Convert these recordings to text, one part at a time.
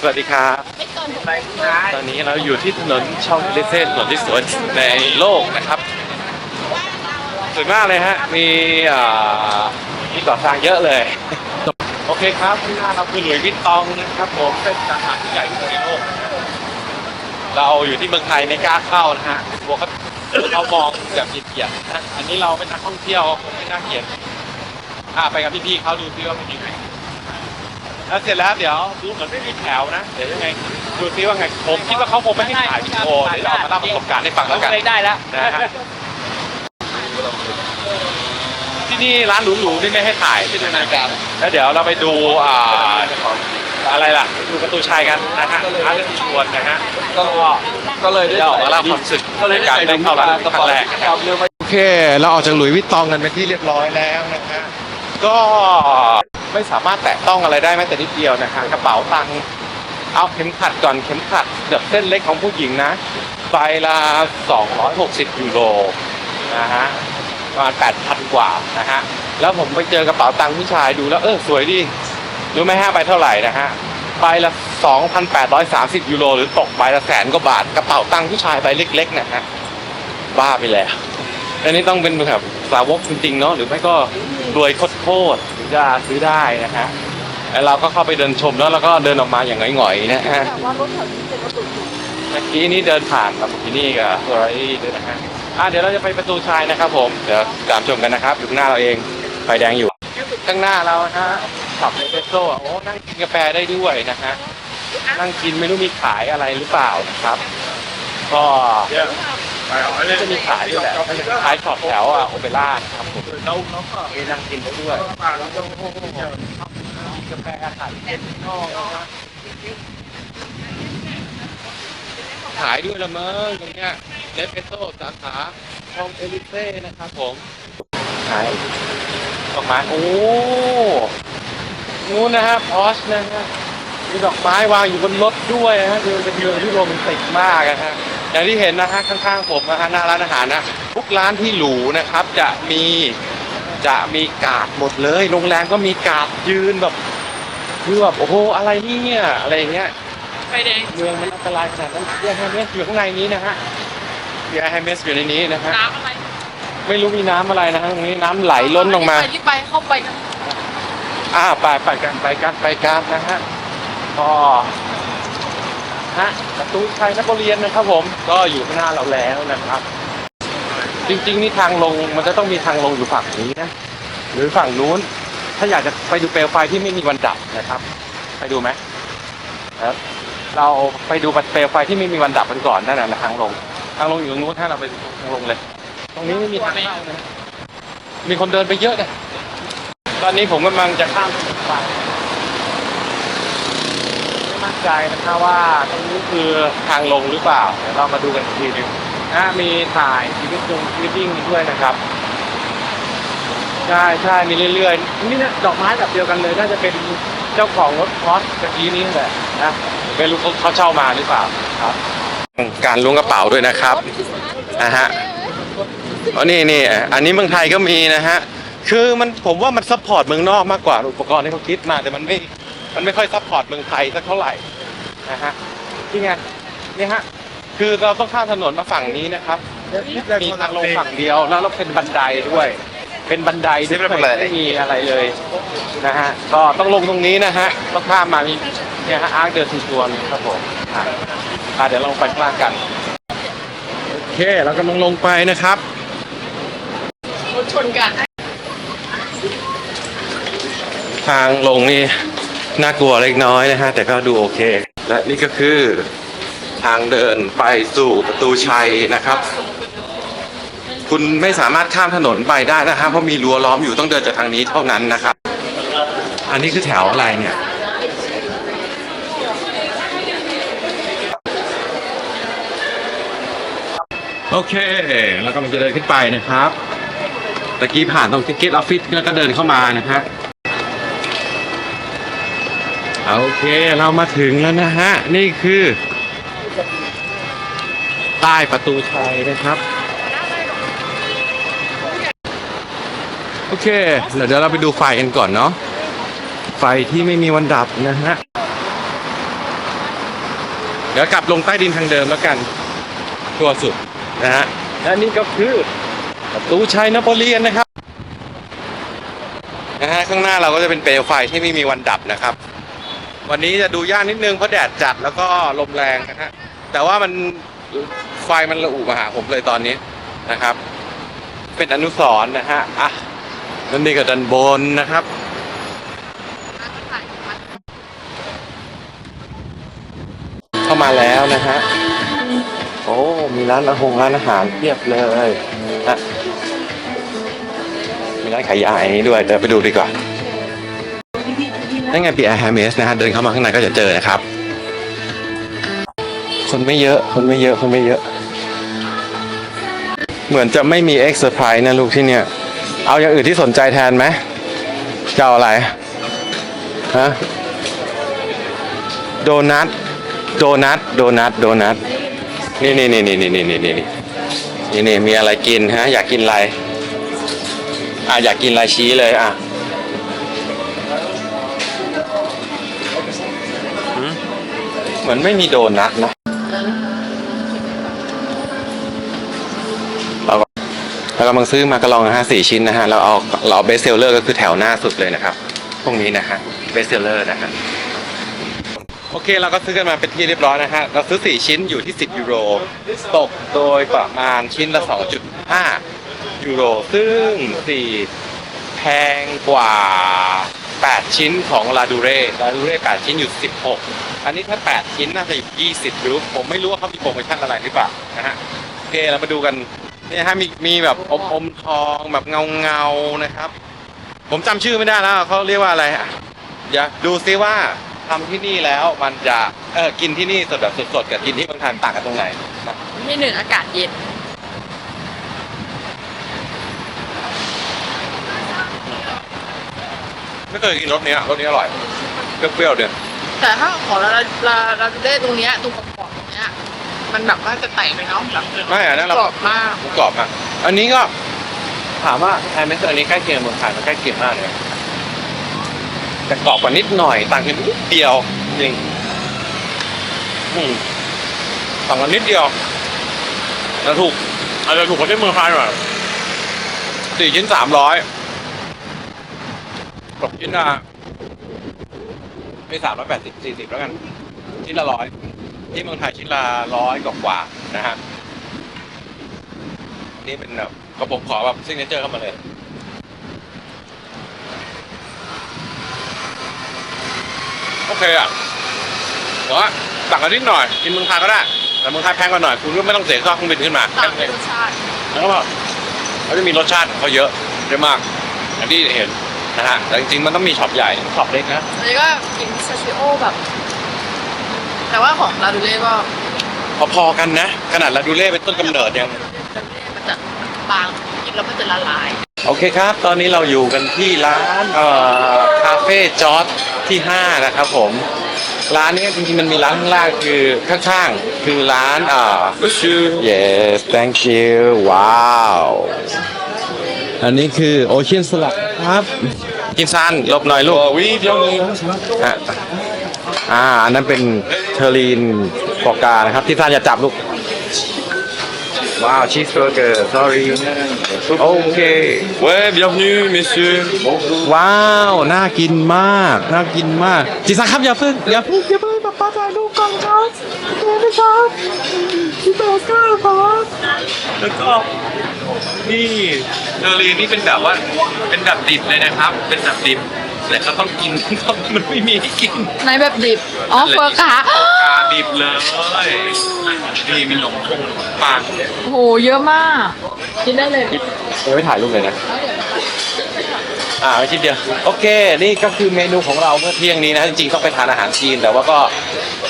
สวัสดีครับ ตอนนี้เราอยู่ที่ถนนช่องเอลิเซ่ถนนที่สวยที่สุดในโลกนะครับสวยมากเลยฮะ มีอ่ามีก่อสร้างเยอะเลย โอเคครับที่หน้าเราคือหลุยส์วิตตองนะครับผมเป็นสาขาที่ใหญ่ที่สุดในโลกนะครับเราอยู่ที่เมืองไทยไม่กล้าเข้านะฮะกลัวเขาเขามองแบบเกลียดๆนะอันนี้เราเป็นนักท่องเที่ยวคงไม่น่าเกลียดอ่าไปกับพี่ๆเขาดูซิว่าเป็นยังไง แล้วเสร็จแล้วเดี๋ยวดูเหมือนไม่มีแถวนะ เดี๋ยวยังไงดูซิว่าไง ผมคิดว่าเขาคงไม่ให้ถ่ายวิดีโอเดี๋ยวเรามาเล่าประสบการณ์ให้ฟังแล้วกันเลยได้แล้วนะฮะที่นี่ร้านหรูๆนี่ไม่ให้ถ่ายที่นาฬิกาแล้วเดี๋ยวเราไปดูอ่าอะไรล่ะดูการะตูนชายกันนะฮะร้านเรื่องชวนนะฮะก็ก็เลยได้เดี๋ยวออกมาเล่าความรู้สึกก็เลยการใส่ได้เข้าร้านครั้งแรกครับเรื่องโอเค เราออกจากหลุยส์วิตตองกันเป็นที่เรียบร้อยแล้วนะฮะก็ ไม่สามารถแตะต้องอะไรได้แม้แต่นิดเดียวนะฮะกระเป๋าตังค์เอาเข็มขัดก่อนเข็มขัดแบบเส้นเล็กของผู้หญิงนะใบละ260ยูโรนะฮะประมาณ8,000 กว่านะฮะแล้วผมไปเจอกระเป๋าตังค์ผู้ชายดูแล้วเออสวยดีรู้ไหมฮะใบเท่าไหร่นะฮะใบละ2,830ยูโรหรือตกใบละแสนกว่าบาทกระเป๋าตังค์ผู้ชายใบเล็กๆนะฮะบ้าไปแล้ว อันนี้ต้องเป็นแบบสาวกจริงๆเนาะหรือไม่ก็รวยโคตรๆถึงจะซื้อได้นะฮะแล้วเราก็เข้าไปเดินชมแล้วเราก็เดินออกมาอย่างหงอยๆนะฮะแต่ว่ารถแถวนี้เป็นรถตุ่นเมื่อกี้นี้เดินผ่านลาโบกินี่กับเฟอร์รารี่ด้วยนะฮะอะเดี๋ยวเราจะไปประตูชายนะครับผมเดี๋ยวตามชมกันนะครับ อยู่ข้างหน้าเราเองไฟแดงอยู่ข้างหน้าเรานะฮะขับเอสเปรสโซ่โอ้นั่งกินกาแฟได้ด้วยนะฮะนั่งกินไม่รู้มีขายอะไรหรือเปล่านะครับ ก็ จะมีขายด้วยแหละขายช็อปแถวอะโอเปร่าครับผมมีนั่งกินได้ด้วยกาแฟขายเย็นนอกขายด้วยละเมิงตรงเนี้ยเนสเปโซ่สาขาคองเอลิเซ่นะครับผมขายดอกไม้โอ้นู้นนะฮะพอชนะฮะมีดอกไม้วางอยู่บนรถด้วยนะฮะคือเป็นเมืองที่โรแมนติกมากนะฮะ อย่างที่เห็นนะฮะข้างๆผมนะฮะหน้าร้านอาหารนะทุกร้านที่หรูนะครับ จะมีจะมีการ์ดหมดเลย โรงแรมก็มีการ์ดยืนแบบคือแบบโอ้โหอะไรเนี่ยอะไรอย่างเงี้ยไฟแดงเมืองมันอันตรายขนาดนั้นเบียร์ไฮเมสอยู่ข้างในนี้นะฮะเบียร์ไฮเมสอยู่ในนี้นะฮะน้ำอะไรไม่รู้มีน้ำอะไรนะฮะตรงนี้น้ำไหลล้นลงมารีบไปเข้าไปกันอ่าไปไปกันไปกันไปกันนะฮะก็ ฮะประตูชัยนครเรียนนะครับ ผมก็อยู่ข้างหน้าเราแล้วนะครับ จริงๆนี่ทางลงมันจะต้องมีทางลงอยู่ฝั่งนี้นะหรือฝั่งนู้น ถ้าอยากจะไปดูเปลวไฟที่ไม่มีวันดับนะครับ ไปดูไหมครับเราไปดูเปลวไฟที่ไม่มีวันดับกันก่อนนั่นแหละทางลง ทางลงอยู่ตรงนู้นถ้าเราไปทางลงเลย ตรงนี้ไม่มีทางเข้านะมีคนเดินไปเยอะเลยตอนนี้ผมกำลังจะข้ามถนนไปไม่มั่น ใจนะครับว่าตรงนี้คือทางลงหรือเปล่า เดี๋ยวเรามาดูกันอีกทีหนึงนะมีถ่ายชีวิตจงชีวิตยิ่งด้วยนะครับใช่ใช่มีเรื่อยๆนี่นะดอกไม้แบบเดียวกันเลยน่าจะเป็นเจ้าของรถคอสตะกี้นี้แหละนะไม่รู้เขาเขาเช่ามาหรือเปล่าครับ การล้วงกระเป๋าด้วยนะครับนะฮะอ๋อนี่นี่อันนี้เมืองไทยก็มีนะฮะคือมันผมว่ามันซัพพอร์ตเมืองนอกมากกว่าอุปกรณ์ที่เขาคิดมาแต่มันไม่ มันไม่ค่อยซัพพอร์ตเมืองไทยสักเท่าไหร่นะฮะนี่ไงนี่ฮะคือเราต้องข้ามถนนมาฝั่งนี้นะครับมีทางลงฝั่งเดียวแล้วเราเป็นบันไดด้วย เป็นบันไดด้วยไม่มีอะไรเลยนะฮะก็ต้องลงตรงนี้นะฮะต้องข้ามมามีเนี่ยฮะอาร์คเดอร์ทูตัวนครับผมอะอะเดี๋ยวลงไปข้างล่างกันโอเคเรากำลังลงไปนะครับรถชนกันทางลงนี่ น่ากลัวเล็กน้อยนะฮะ แต่ก็ดูโอเค และนี่ก็คือทางเดินไปสู่ประตูชัยนะครับ คุณไม่สามารถข้ามถนนไปได้นะครับเพราะมีรั้วล้อมอยู่ต้องเดินจากทางนี้เท่านั้นนะครับ อันนี้คือแถวอะไรเนี่ยโอเคเรากำลังจะเดินขึ้นไปนะครับ ตะกี้ผ่านตรงทิกเก็ตออฟฟิศแล้วก็เดินเข้ามานะฮะ โอเคเรามาถึงแล้วนะฮะ นี่คือ ใต้ประตูชัยนะครับ โอเคเดี๋ยวเราไปดูไฟกันก่อนเนาะไฟที่ไม่มีวันดับนะฮะ เดี๋ยวกลับลงใต้ดินทางเดิมแล้วกัน ตัวสุดนะฮะและนี่ก็คือประตูชัยนโปเลียนนะครับนะฮะข้างหน้าเราก็จะเป็นเปลวไฟที่ไม่มีวันดับนะครับ วันนี้จะดูยากนิดนึงเพราะแดดจัดแล้วก็ลมแรงนะฮะแต่ว่ามันไฟมันระอุมาหาผมเลยตอนนี้นะครับ เป็นอนุสรณ์นะฮะอะนั่นนี่ก็ดันบนนะครับเข้ามาแล้วนะฮะโอ้มีร้านอาหงร้านอาหารเพียบเลยนะมีร้านขายยาอันนี้ด้วยเดี๋ยวไปดูดีกว่า นั่นไงปีแอร์แฮมเมสนะฮะเดินเข้ามาข้างในก็จะเจอนะครับ คนไม่เยอะ คนไม่เยอะ คนไม่เยอะ เหมือนจะไม่มีเอ็กซ์เซอร์ไพรส์นะลูกที่เนี่ย เอาอย่างอื่นที่สนใจแทนไหมจะเอาอะไรฮะโดนัทโดนัทโดนัทโดนัทนี่นี่นี่นี่นี่นี่นี่นี่นี่นี่นี่มีอะไรกินฮะ อยากกินอะไรอะอยากกินอะไรชี้เลยอะ เหมือนไม่มีโดนัทนะเราก็เรากำลังซื้อมากระลองนะฮะสี่ชิ้นนะฮะ เราเอาเราเบสเซลเลอร์ก็คือแถวหน้าสุดเลยนะครับ พวกนี้นะฮะเบสเซลเลอร์นะฮะโอเคเราก็ซื้อกันมาเป็นที่เรียบร้อยนะฮะ เราซื้อ 4 ชิ้นอยู่ที่ 10 ยูโร ตกโดยประมาณชิ้นละ 2.5 ยูโร ซึ่ง 4 แพงกว่า 8 ชิ้นของลาดูเร่ลาดูเร่8ชิ้นอยู่ 16 อันนี้ถ้า 8 ชิ้นน่าจะอยู่ 20หรือผมไม่รู้ว่าเขามีโปรโมชั่นอะไรหรือเปล่านะฮะโอเคเรามาดูกันเนี่ยฮะมีมีแบบอมอมทองแบบเงาเงานะครับ ผมจำชื่อไม่ได้แล้วเขาเรียกว่าอะไรอะอย่าดูซิว่าทำที่นี่แล้วมันจะเออกินที่นี่สดแบบสดๆกับกินที่เมืองไทยต่างกันตรงไหนนะที่หนึ่งอากาศเย็น ไม่เคยกินรสเนี้ยรสนี้อร่อยเปรี้ยวๆเดียวแต่ถ้าของเราเราเราได้ตรงเนี้ยตรงกระป๋องตรงเนี้ยมันแบบว่าจะแตกไปเนาะแบบไม่อันนั้นเรากรอบมากกรอบมากอันนี้ก็ถามว่าไอเมสอันนี้ใกล้เคียงเมืองไทยมันใกล้เคียงมากเลยแต่กรอบกว่านิดหน่อยต่างกันนิดเดียวจริงอืมต่างกันนิดเดียวแล้วถูกอาจจะถูกกว่าที่เมืองไทยหน่อยสี่ชิ้นสามร้อย ตกชิ้นละไม่สามร้อยแปดสิบสี่สิบแล้วกัน ชิ้นละร้อยที่เมืองไทยชิ้นละร้อยกว่าๆนะฮะนี่เป็นแบบก็ผมขอแบบซิงเกิลเจอร์เข้ามาเลยโอเคอะแต่ว่าต่างกันนิดหน่อยกินเมืองไทยก็ได้แต่เมืองไทยแพงกว่าหน่อย คุณก็ไม่ต้องเสียค่าเครื่องบินขึ้นมาต่างในรสชาติแล้วก็เขาจะมีรสชาติของเขาเยอะเยอะมากอย่างที่เห็น นะฮะแต่จริงๆมันต้องมีช็อปใหญ่ช็อปเล็กนะอันนี้ก็กินพิซาชิโอแบบ แต่ว่าของลาดูเล่ก็พอๆกันนะ ขนาดลาดูเล่เป็นต้นกำเนิดยังมันจะบางกินแล้วมันจะละลาย โอเคครับ ตอนนี้เราอยู่กันที่ร้านเอ่อคาเฟ่จอร์ดที่ 5 นะครับผม ร้านนี้จริงๆมันมีร้านข้างล่างคือข้างๆ คือร้านเอ่อ yes thank you ว้าว อันนี้คือโอเชียนสลัดครับ กินซันหลบหน่อยลูกวิเดียวนึงอะอ่าอันนั้นเป็นเทอรีนฟอกานะครับที่ซันอย่าจับลูก ว้าวชีสเบอร์เกอร์ sorry โอเค Ouais, bienvenue, messieurs. ว้าว น่ากินมาก น่ากินมาก จิซังครับอย่าเพิ่งอย่าเพิ่งอย่าเพิ่ง ป๊าป๊าถ่ายรูปก่อนครับโอเคนะครับพี่เบลก้าครับแล้วก็นี่เทอรีนนี่เป็นแบบว่าเป็นแบบดิบเลยนะครับ เป็นแบบดิบแต่ก็ต้องกินครับมันไม่มีให้กินในแบบดิบ อ๋อเฟอร์กาปลาดิบเลยนี่มีหนมพงปังโอ้โห เยอะมาก กินได้เลย ยังไม่ถ่ายรูปเลยนะ อ่าไม่ชิ้นเดียวโอเค นี่ก็คือเมนูของเราเมื่อเที่ยงนี้นะจริงๆต้องไปทานอาหารจีนแต่ว่าก็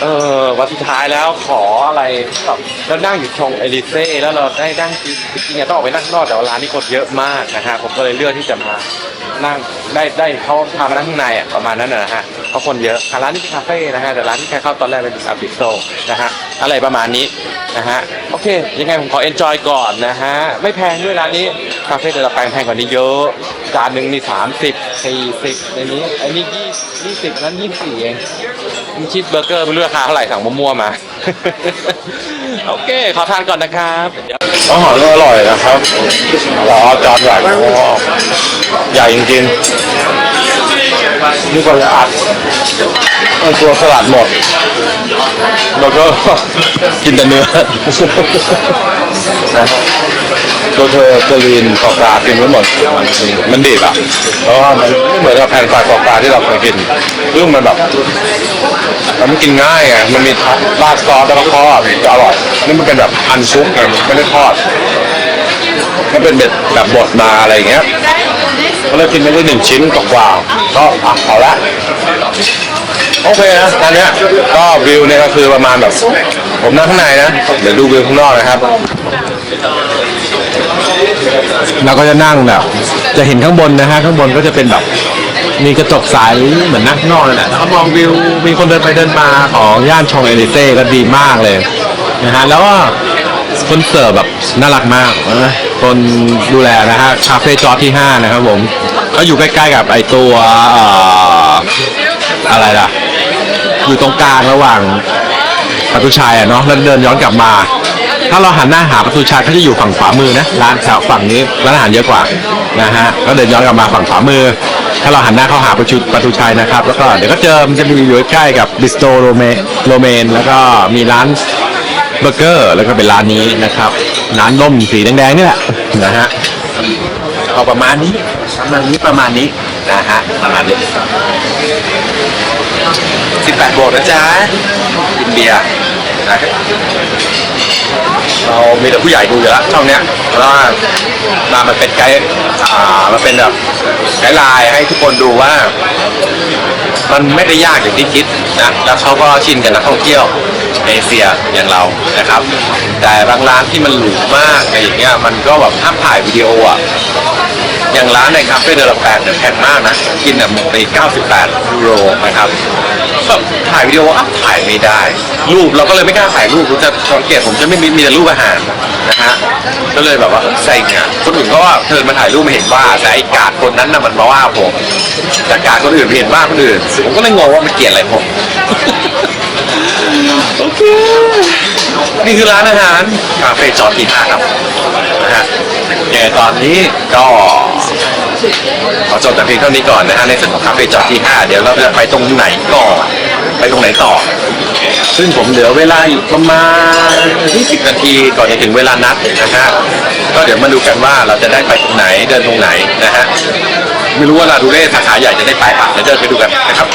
เออวันสุดท้ายแล้วขออะไรแบบแล้วนั่งอยู่ชงเอลิเซ่แล้วเราได้นั่งกินจริงๆต้องออกไปนั่งนอกแต่ว่าร้านนี้คนเยอะมากนะฮะผมก็เลยเลือกที่จะมานั่งได้ได้เขาพามานั่งข้างในอะประมาณนั้นนะฮะเพราะคนเยอะร้านนี้เป็นคาเฟ่นะฮะแต่ร้านที่ใครเข้าตอนแรกเป็นอาบิโซนะฮะอะไรประมาณนี้นะฮะโอเค ยังไงผมขอเอนจอยก่อนนะฮะไม่แพงด้วยร้านนี้คาเฟ่แต่ละแปลงแพงกว่านี้เยอะ จานหนึ่งนี่สามสิบสี่สิบในนี้อันนี้ยี่ยี่สิบนั้นยี่สี่เองชิปเบอร์เกอร์ไม่รู้ราคาเท่าไหร่สั่งมั่วๆมา โอเค ขอทานก่อนนะครับอาหารก็อร่อยนะครับรอจานใหญ่มากใหญ่จริงๆ นี่ก็จะอัดตัวสลัดหมด แล้วก็กินแต่เนื้อนะตัวเธอเกลีนปอกปลากินไม่หมด มันดิบอะเพราะว่ามันไม่เหมือนกับแผ่นปลาปอกปลาที่เราเคยกินซึ่องมันแบบมันกินง่ายไงมันมีราดซอสแล้วก็ทอดอร่อย นี่มันเป็นแบบอันซุกไงไม่ได้ทอดมันเป็นแบบแบบบดมาอะไรอย่างเงี้ยก็เลยกินไปได้หนึ่งชิ้นกว่า ก็อะเอาละโอเคนะอันเนี้ยก็วิวเนี่ยก็คือประมาณแบบ ผมนั่งข้างในนะ เดี๋ยวดูวิวข้างนอกนะครับ เราก็จะนั่งแบบ จะเห็นข้างบนนะฮะข้างบนก็จะเป็นแบบ มีกระจกใสเหมือนนั่งนอกเลยแหละแล้วก็มองวิวมีคนเดินไปเดินมาของย่านชองเอลิเต้ก็ดีมากเลยนะฮะแล้วก็คนเสิร์ฟแบบน่ารักมากนะคนดูแลนะฮะคาเฟ่จอร์จที่ 5 นะครับผม ก็อยู่ใกล้ๆกับไอตัวเอ่ออะไรล่ะ อยู่ตรงกลางระหว่างประตูชัยอะเนาะแล้วเดินย้อนกลับมา ถ้าเราหันหน้าหาประตูชัยก็จะอยู่ฝั่งขวามือนะร้านแถวฝั่งนี้ร้านอาหารเยอะกว่านะฮะก็เดินย้อนกลับมาฝั่งขวามือ ถ้าเราหันหน้าเข้าหาประตูประตูชัยนะครับ แล้วก็เดี๋ยวก็เจอมันจะมีอยู่ใกล้กับบิสโตโรเมโรเมนแล้วก็มีร้านเบอร์เกอร์แล้วก็เป็นร้านนี้นะครับร้านล่มสีแดงๆนี่แหละนะฮะเอาประมาณนี้ ประมาณนี้ประมาณนี้นะฮะประมาณนี้18บวกนะจ๊ะกินเบียร์ะเรามีแต่ผู้ใหญ่ดูอยู่แล้วช่องเนี้ยเพราะว่ามามันเป็นไกด์อ่ามันเป็นแบบไกด์ไลน์ให้ทุกคนดูว่า มันไม่ได้ยากอย่างที่คิดนะแล้วเขาก็ชินกับนักท่องเที่ยวเอเชียอย่างเรานะครับ แต่บางร้านที่มันหรูมากอะไรอย่างเงี้ยมันก็แบบห้ามถ่ายวิดีโออะอย่างร้านในคาเฟ่เดลแปดเนี่ยแพงมากนะกินเนี่ยหมดไป98ยูโรนะครับ แบบถ่ายวิดีโออัพถ่ายไม่ได้ รูปเราก็เลยไม่กล้าถ่ายรูปผมจะสังเกตผมจะไม่มีมีแต่รูปอาหารนะฮะก็เลยแบบว่าเซ็งอะคนอื่นก็ว่าเธอมาถ่ายรูปไม่เห็นว่าแต่ไอ้กาดคนนั้นน่ะมันมาว่าผมแต่กาดคนอื่นเห็นว่าคนอื่นผมก็เลยงงว่ามันเกลียดอะไรผมโอเคนี่คือร้านอาหารคาเฟ่จอร์ทีห้าครับนะฮะยังไงตอนนี้ก็ ขอจบแต่เพียงเท่านี้ก่อนนะฮะในส่วนของคาเฟ่จอร์ทีห้าเดี๋ยวเราจะไปตรงไหนก่อนไปตรงไหนต่อ ซึ่งผมเหลือเวลาอีกประมาณ 20 นาทีก่อนจะถึงเวลานัดนะฮะก็เดี๋ยวมาดูกันว่าเราจะได้ไปตรงไหนเดินตรงไหนนะฮะไม่รู้ว่าลาดูเล่สาขาใหญ่จะได้ไปปะเดี๋ยวเดินไปดูกันนะครับ